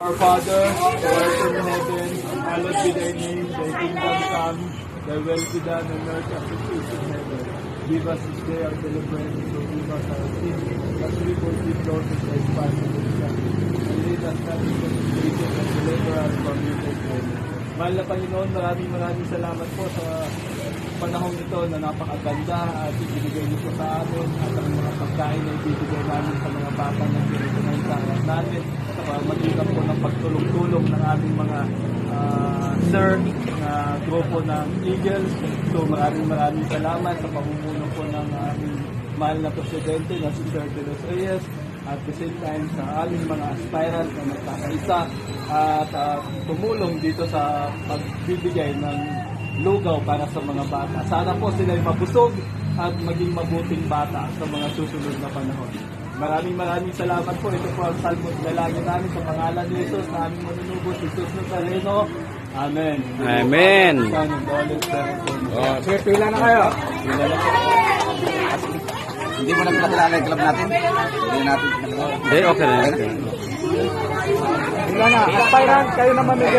Our Father, who art in heaven, hallowed be thy name, thy kingdom come, thy will be done on earth as it is in heaven. Give us this day our daily bread, and forgive us our sins, as we forgive those who trespass against us. And lead us not into temptation, but deliver us from evil. Amen. Mahal na Panginoon, maraming maraming salamat po sa panahon ito na napakaganda at ibinigay niyo po sa amin at ang mga pagkain na ibibigay namin sa mga bata na pinagkunan namin sa pamagitan po ng pagtulong-tulong ng aming mga ah, sir na grupo ng Eagles. So maraming maraming salamat sa pamumuno po ng aming mahal na presidente na si Sir De Los Reyes at the same time sa aming mga aspirant na nagkakaisa at ah, tumulong dito sa pagbibigay ng lugaw para sa mga bata. Sana po sila ay mabusog at maging mabuting bata sa mga susunod na panahon. Maraming maraming salamat po. Ito po ang salmot na lagi namin sa pangalan ni Jesus na aming manunubos, Jesus Nazareno. Amen. Amen. Oh, sige, pila na kayo. Pila na po. Hindi mo na pinakilala yung club natin. Hindi natin pinakilala. Hindi, okay na. Pila na. Aspirant, kayo naman may